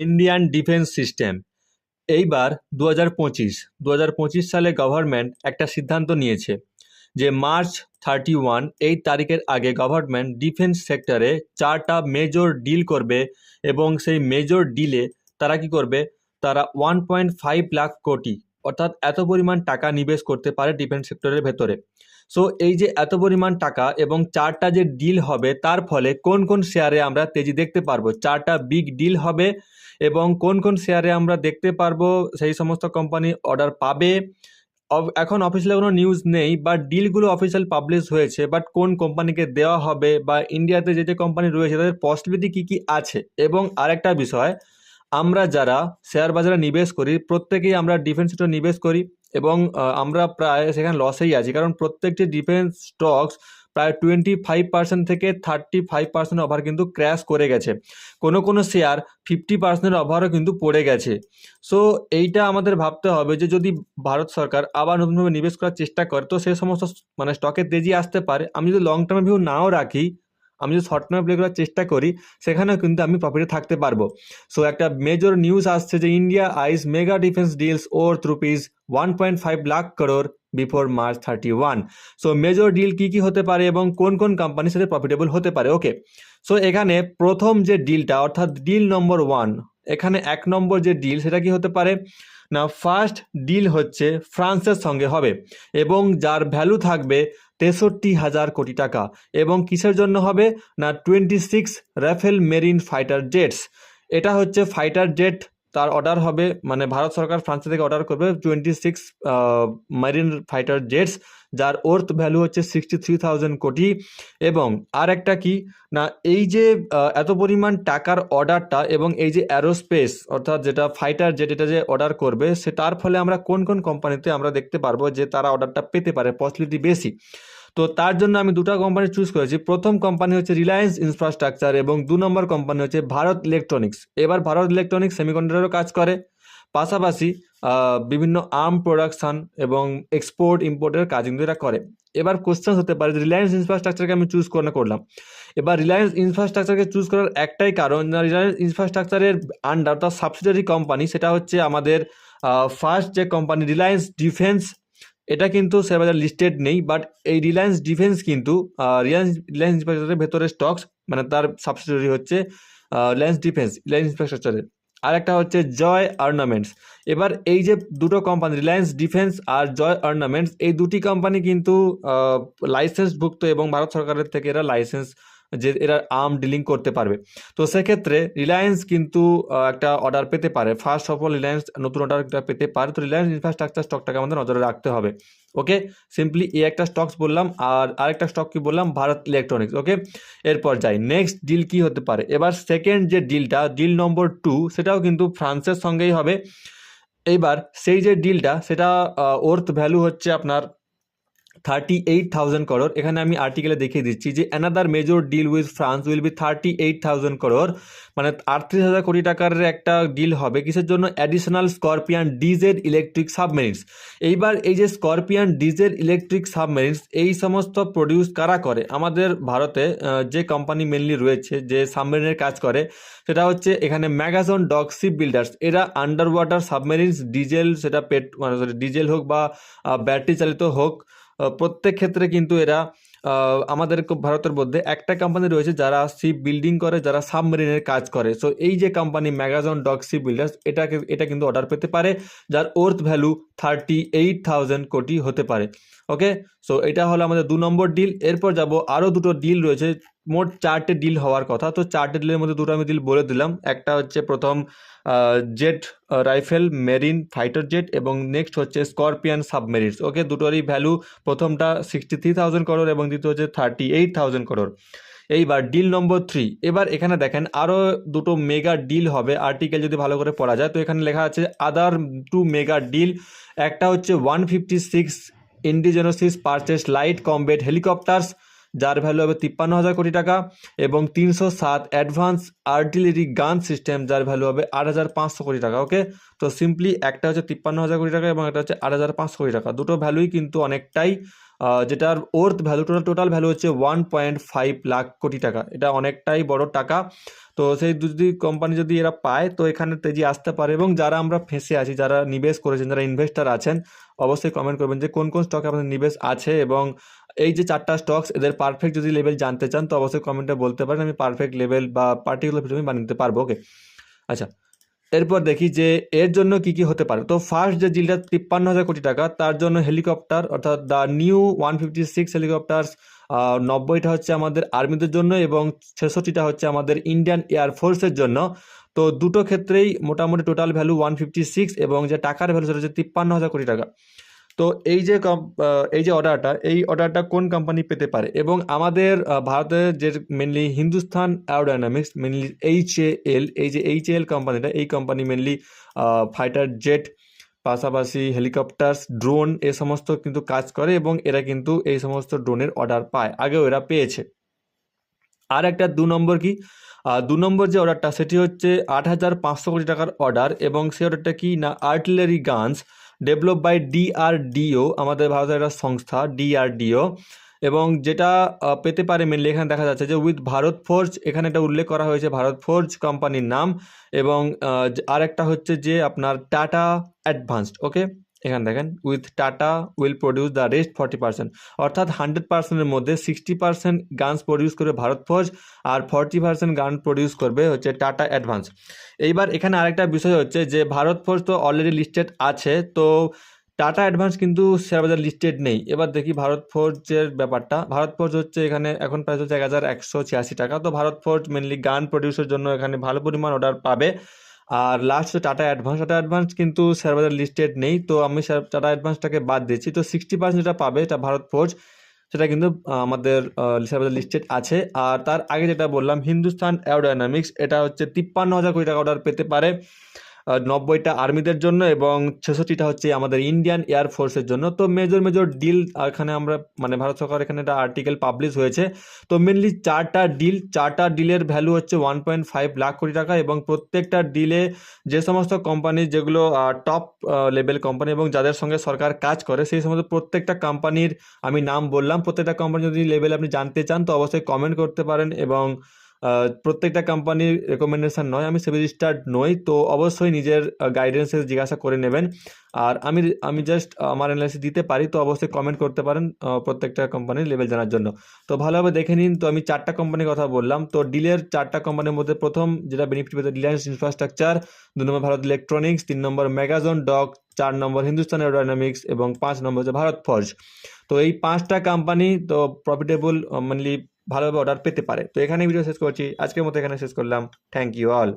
Indian defence system এইবার দু হাজার পঁচিশ দু হাজার পঁচিশ সালে গভর্নমেন্ট একটা সিদ্ধান্ত নিয়েছে যে মার্চ থার্টি ওয়ান এই তারিখের আগে গভর্নমেন্ট ডিফেন্স সেক্টরে চারটা মেজর ডিল করবে এবং সেই মেজর ডিলে তারা কি করবে? তারা ওয়ান পয়েন্ট ফাইভ লাখ কোটি অর্থাৎ এত পরিমাণ টাকা নিবেশ করতে পারে ডিফেন্স সেক্টরের ভেতরে। সো এই যে এত পরিমাণ টাকা এবং চারটা যে ডিল হবে, তার ফলে কোন কোন শেয়ারে আমরা তেজি দেখতে পারব? চারটা বিগ ডিল হবে এবং কোন কোন শেয়ারে আমরা দেখতে পারব? সেই সমস্ত কোম্পানি অর্ডার পাবে। এখন অফিসিয়াল কোনো নিউজ নেই বাট ডিলগুলো অফিসিয়াল পাবলিশ হয়েছে বাট কোন কোম্পানিকে দেওয়া হবে বা ইন্ডিয়াতে যে যে কোম্পানি রয়েছে, তাদের পসিবিলিটি কী কী আছে? এবং আরেকটা বিষয় আমরা যারা শেয়ার বাজারে নিবেশ করি, প্রত্যেকেই আমরা ডিফেন্স সেক্টর নিবেশ করি এবং আমরা প্রায় সেখানে লসেই আছি। কারণ প্রত্যেকটি ডিফেন্স স্টকস প্রায় টোয়েন্টি ফাইভ পার্সেন্ট থেকে থার্টি ফাইভ পার্সেন্ট ওভার কিন্তু ক্র্যাশ করে গেছে। কোনো কোনো শেয়ার ফিফটি পার্সেন্টের ওভারও কিন্তু পড়ে গেছে। সো এইটা আমাদের ভাবতে হবে যে যদি ভারত সরকার আবার নতুনভাবে নিবেশ করার চেষ্টা করে, তো সে সমস্ত মানে স্টকের তেজি আসতে পারে। আমি যদি লং টার্ম ভিউ নাও রাখি আমি যদি শর্ট টার্মে প্লে করার চেষ্টা করি, সেখানেও কিন্তু আমি প্রফিটে থাকতে পারব। সো একটা মেজর নিউজ আসছে যে India eyes mega defence deals worth rupees one point five lakh crore before March thirty one so major deal কী কী হতে পারে এবং কোন কোন কোম্পানির সাথে প্রফিটেবল হতে পারে? ওকে সো এখানে প্রথম যে ডিলটা অর্থাৎ ডিল নম্বর ওয়ান এখানে এক নম্বর যে ডিল সেটা কি হতে পারে? না ফার্স্ট ডিল হচ্ছে ফ্রান্সের সঙ্গে হবে এবং যার ভ্যালু থাকবে তেষট্টি হাজার কোটি টাকা। এবং কিসের জন্য হবে? না twenty six Rafale marine fighter jets এটা হচ্ছে ফাইটার জেট তার অর্ডার হবে মানে ভারত সরকার ফ্রান্স থেকে অর্ডার করবে twenty six marine fighter jets যার ওর্থ ভ্যালু হচ্ছে সিক্সটি থ্রি থাউজেন্ড কোটি। এবং আর একটা কি? না, এই যে এত পরিমাণ টাকার অর্ডারটা এবং এই যে অ্যারোস্পেস অর্থাৎ যেটা ফাইটার জেট এটা যে অর্ডার করবে, সে তার ফলে আমরা কোন কোন কোম্পানিতে আমরা দেখতে পারব যে তারা অর্ডারটা পেতে পারে পসিবিলিটি বেশি তো তার জন্য আমি দুটো কোম্পানি চুজ করেছি। প্রথম কোম্পানি হচ্ছে রিলায়েন্স ইনফ্রাস্ট্রাকচার এবং দু নম্বর কোম্পানি হচ্ছে ভারত ইলেকট্রনিক্স এবার ভারত ইলেকট্রনিক্স সেমিকন্ডাক্টরও কাজ করে। পাশাপাশি বিভিন্ন আর্ম প্রোডাকশান এবং এক্সপোর্ট ইম্পোর্টের কাজ কিন্তু এরা করে। এবার কোশ্চেন হতে পারে যে রিলায়েন্স ইনফ্রাস্ট্রাকচারকে আমি চুজ করে করলাম। এবার রিলায়েন্স ইনফ্রাস্ট্রাকচারকে চুজ করার একটাই কারণ রিলায়েন্স ইনফ্রাস্ট্রাকচারের আন্ডার অর্থাৎ সাবসিডারি কোম্পানি সেটা হচ্ছে আমাদের ফার্স্ট যে কোম্পানি রিলায়েন্স ডিফেন্স এটা কিন্তু শেয়ার বাজার লিস্টেড নেই বাট এই রিলায়েন্স ডিফেন্স কিন্তু রিলায়েন্স রিলায়েন্স ইনফ্রাস্ট্রাকচারের ভেতরে স্টকস মানে তার সাবসিডারি হচ্ছে রিলায়েন্স ডিফেন্স রিলায়েন্স ইনফ্রাস্ট্রাকচারের আর একটা হচ্ছে জয় অর্নামেন্টস এবার এই যে দুটো কোম্পানি রিলায়েন্স ডিফেন্স আর জয় অর্নামেন্টস এই দুটি কোম্পানি কিন্তু লাইসেন্সভুক্ত এবং ভারত সরকারের থেকে এরা লাইসেন্স যে এরা আর্ম ডিলিং করতে পারবে। তো সেক্ষেত্রে রিলায়েন্স কিন্তু একটা অর্ডার পেতে পারে। ফার্স্ট অফ অল রিলায়েন্স নতুন অর্ডার পেতে পারে। তো রিলায়েন্স ইনফ্রাস্ট্রাকচার স্টকটাকে আমাদের নজরে রাখতে হবে। ওকে সিম্পলি এই একটা স্টকস বললাম আর আরেকটা স্টক কি বললাম? ভারত ইলেকট্রনিক্স ওকে এরপর যাই। নেক্সট ডিল কি হতে পারে? এবার সেকেন্ড যে ডিলটা ডিল নম্বর টু সেটাও কিন্তু ফ্রান্সের সঙ্গেই হবে। এইবার সেই যে ডিলটা সেটা ওর্থ ভ্যালু হচ্ছে আপনার থার্টি এইট থাউজেন্ড করোর এখানে আমি আর্টিকেলে দেখিয়ে দিচ্ছি যে another major deal with France will be thirty eight thousand crore মানে আটত্রিশ হাজার কোটি টাকার একটা ডিল হবে কিসের জন্য? Additional Scorpene diesel electric submarines এইবার এই যে স্করপিয়ান ডিজেল ইলেকট্রিক সাবমেরিনস এই সমস্ত প্রডিউস কারা করে? আমাদের ভারতে যে কোম্পানি মেনলি রয়েছে, যে সাবমেরিনের কাজ করে, সেটা হচ্ছে এখানে ম্যাগাজন ডক শিপ বিল্ডার্স এরা আন্ডার ওয়াটার সাবমেরিনস ডিজেল সেটা পেট মানে ডিজেল হোক বা ব্যাটারি চালিত হোক প্রত্যেক ক্ষেত্রে কিন্তু এরা আমাদের ভারতের মধ্যে একটা কোম্পানি রয়েছে যারা শিপ বিল্ডিং করে, যারা সাবমেরিনের কাজ করে। সো এই যে company Mazagon dock ship builders এটাকে, এটা কিন্তু অর্ডার পেতে পারে, যার worth value thirty eight thousand কোটি হতে পারে ওকে সো এটা হলো আমাদের দু নম্বর ডিল এরপর যাব আরও দুটো ডিল রয়েছে, মোট চারটে ডিল হওয়ার কথা। তো চারটে ডিলের মধ্যে দুটো আমি ডিল বলে দিলাম। একটা হচ্ছে প্রথম jet Rafale marine fighter jet এবং নেক্সট হচ্ছে স্করপিয়ান সাবমেরিনস ওকে দুটোরই ভ্যালু প্রথমটা সিক্সটি থ্রি থাউজেন্ড করোর এবং দ্বিতীয় হচ্ছে থার্টি এইট থাউজেন্ড করোর এইবার ডিল নম্বর থ্রি এবার এখানে দেখেন আরও দুটো মেগা ডিল হবে। আর্টিকেল যদি ভালো করে পড়া যায়, তো এখানে লেখা আছে আদার টু মেগা ডিল একটা হচ্ছে one fifty six indigenous purchase light combat helicopters যার ভ্যালু হবে তিপ্পান্ন হাজার কোটি টাকা, এবং তিনশো সাত অ্যাডভান্স আর্টিলারি গান সিস্টেম যার ভ্যালু হবে আট হাজার পাঁচশো কোটি টাকা ওকে তো সিম্পলি একটা হচ্ছে তিপ্পান্ন হাজার কোটি টাকা, এবং একটা হচ্ছে আট হাজার পাঁচশো কোটি টাকা। দুটো ভ্যালুই কিন্তু অনেকটাই যেটার worth value total total value হচ্ছে ওয়ান পয়েন্ট ফাইভ লাখ কোটি টাকা। এটা অনেকটাই বড় টাকা। তো সেই যদি কোম্পানি যদি এরা পায়, তো এখানে তেজি আসতে পারে। এবং যারা আমরা ফেঁসে আছি, যারা নিবেশ করেছেন, যারা ইনভেস্টার আছেন, অবশ্যই কমেন্ট করবেন যে কোন কোন স্টকে আপনাদের নিবেশ আছে এবং এই যে চারটা স্টকস এদের পারফেক্ট যদি লেভেল জানতে চান, তো অবশ্যই কমেন্টে বলতে পারেন। আমি পারফেক্ট লেভেল বা পার্টিকুলার ভিডিও আমি বানিয়ে দিতে পারব ওকে আচ্ছা এরপর দেখি যে এর জন্য কি কি হতে পারে। তো ফার্স্ট যে জিলটা তিপ্পান্ন হাজার কোটি টাকা, তার জন্য হেলিকপ্টার অর্থাৎ the new one fifty six helicopter নব্বইটা হচ্ছে আমাদের আর্মিদের জন্য এবং ছেষট্টিটা হচ্ছে আমাদের ইন্ডিয়ান এয়ারফোর্সের জন্য। তো দুটো ক্ষেত্রেই মোটামুটি total value one fifty six এবং যে টাকার ভ্যালু সেটা হচ্ছে তিপ্পান্ন হাজার কোটি টাকা। তো এই যে এই যে অর্ডারটা এই অর্ডারটা কোন কোম্পানি পেতে পারে? এবং আমাদের ভারতের যে mainly Hindustan aerodynamics mainly H A L এই যে এইচ এল কোম্পানিটা এই কোম্পানি মেনলি ফাইটার জেট পাশাপাশি হেলিকপ্টার্স ড্রোন এ সমস্ত কিন্তু কাজ করে এবং এরা কিন্তু এই সমস্ত ড্রোনের অর্ডার পায়। আগেও এরা পেয়েছে। আর একটা দু নম্বর কি? দু নম্বর যে অর্ডারটা সেটি হচ্ছে আট হাজার পাঁচশো কোটি টাকার অর্ডার এবং সেই অর্ডারটা কি না? Artillery guns develop by DRDO আমাদের ভারতের একটা সংস্থা ডিআরডিও এবং যেটা পেতে পারে মেনলি এখানে দেখা যাচ্ছে যে উইথ ভারত ফোর্জ এখানে এটা উল্লেখ করা হয়েছে ভারত ফোর্জ কোম্পানির নাম, এবং আর একটা আরেকটা হচ্ছে যে আপনার টাটা অ্যাডভান্সড ওকে এখানে দেখেন with Tata will produce the rest forty percent অর্থাৎ হান্ড্রেড পার্সেন্টের মধ্যে সিক্সটি পার্সেন্ট গানস প্রডিউস করবে ভারত ফোর্জ আর ফর্টি পার্সেন্ট গান প্রডিউস করবে হচ্ছে টাটা অ্যাডভান্স এইবার এখানে আরেকটা বিষয় হচ্ছে যে ভারত ফোর্জ তো অলরেডি লিস্টেড আছে, তো টাটা অ্যাডভান্স কিন্তু শেয়ার বাজার লিস্টেড নেই। এবার দেখি ভারত ফোর্জের ব্যাপারটা। ভারত ফোর্জ হচ্ছে এখানে, এখন প্রাইস হচ্ছে এক হাজার একশো ছিয়াশি টাকা। তো ভারত ফোর্জ মেনলি গান প্রডিউসের জন্য এখানে ভালো পরিমাণ অর্ডার পাবে। আর last Tata advance Tata advance কিন্তু শেয়ার বাজার লিস্টেড নেই, তো আমি টাটা অ্যাডভান্সটাকে বাদ দিচ্ছি তো সিক্সটি পার্সেন্ট যেটা পাবে, এটা ভারত ফোর্জ সেটা কিন্তু আমাদের শেয়ার বাজার লিস্টেড আছে। আর তার আগে যেটা বললাম হিন্দুস্তান অ্যারোডাইনামিক্স এটা হচ্ছে তিপ্পান্ন হাজার কোটি টাকা অর্ডার পেতে পারে। নব্বইটা আর্মিদের জন্য এবং ছেষট্টিটা হচ্ছে আমাদের ইন্ডিয়ান এয়ারফোর্সের জন্য। তো মেজর মেজর ডিল এখানে আমরা মানে ভারত সরকার এখানে একটা আর্টিকেল পাবলিশ হয়েছে। তো মেনলি চারটা ডিল চারটা ডিলের ভ্যালু হচ্ছে one point five lakh crore টাকা এবং প্রত্যেকটা ডিলে যে সমস্ত কোম্পানি যেগুলো টপ লেভেল কোম্পানি এবং যাদের সঙ্গে সরকার কাজ করে, সেই সমস্ত প্রত্যেকটা কোম্পানির আমি নাম বললাম। প্রত্যেকটা কোম্পানি যদি লেভেল আপনি জানতে চান, তো অবশ্যই কমেন্ট করতে পারেন এবং প্রত্যেকটা কোম্পানির রেকমেন্ডেশন নয়, আমি সেভি রেজিস্টার্ড নই, তো অবশ্যই নিজের গাইডেন্সে জিজ্ঞাসা করে নেবেন। আর আমি আমি জাস্ট আমার অ্যানালাইসিস দিতে পারি, তো অবশ্যই কমেন্ট করতে পারেন প্রত্যেকটা কোম্পানির লেভেল জানার জন্য। তো ভালোভাবে দেখে নিন, তো আমি চারটা কোম্পানির কথা বললাম। তো ডিলের চারটা কোম্পানির মধ্যে প্রথম, যেটা বেনিফিট পেতে রিলায়েন্স ইনফ্রাস্ট্রাকচার দু নম্বর ভারত ইলেকট্রনিক্স তিন নম্বর ম্যাগাজন ডক চার নম্বর হিন্দুস্তান এরোডাইনামিক্স এবং পাঁচ নম্বর হচ্ছে ভারত ফর্জ তো এই পাঁচটা কোম্পানি তো প্রফিটেবল মানলি ভালোভাবে অর্ডার পেতে পারে। তো এখানে ভিডিও শেষ করছি। আজকের মতো এখানে শেষ করলাম। Thank you all